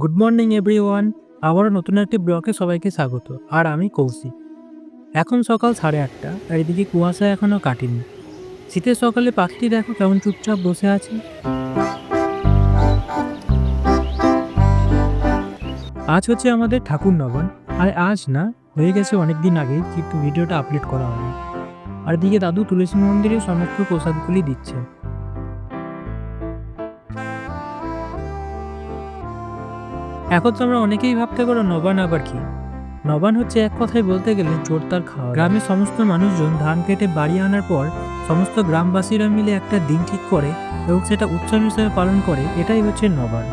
Good morning everyone আবারও নতুন একটি ব্লকে সবাইকে স্বাগত। আর আমি কৌশিক। এখন সকাল সাড়ে আটটা, আর এদিকে কুয়াশা এখনও কাটেনি। শীতের সকালে পাখিটি দেখো কেমন চুপচাপ বসে আছে। আজ হচ্ছে আমাদের ঠাকুর নবন আর আজ না, হয়ে গেছে অনেক দিন আগে কিন্তু ভিডিওটা আপলোড করা হয়নি। আর দিকে দাদু তুলসী মন্দিরে সমস্ত প্রসাদগুলি দিচ্ছে। এখন তোমরা অনেকেই ভাবতে পারো, নবান আবার কি? নবান হচ্ছে এক কথায় বলতে গেলে জোরদার খাওয়া গ্রামের সমস্ত মানুষজন ধান কেটে বাড়ি আনার পর সমস্ত গ্রামবাসীরা মিলে একটা দিন ঠিক করে এবং সেটা উৎসব হিসেবে পালন করে, এটাই হচ্ছে নবান।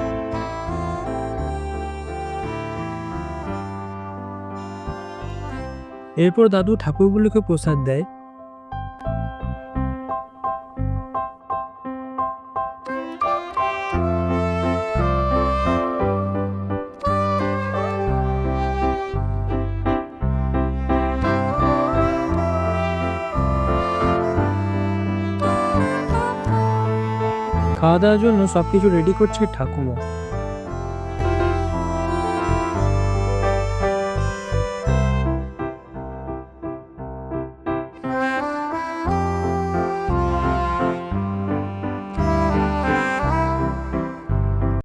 এরপর দাদু ঠাকুরগুলোকে প্রসাদ দেয়। খাওয়া দাওয়ার জন্য সব কিছু রেডি করছে ঠাকুমা।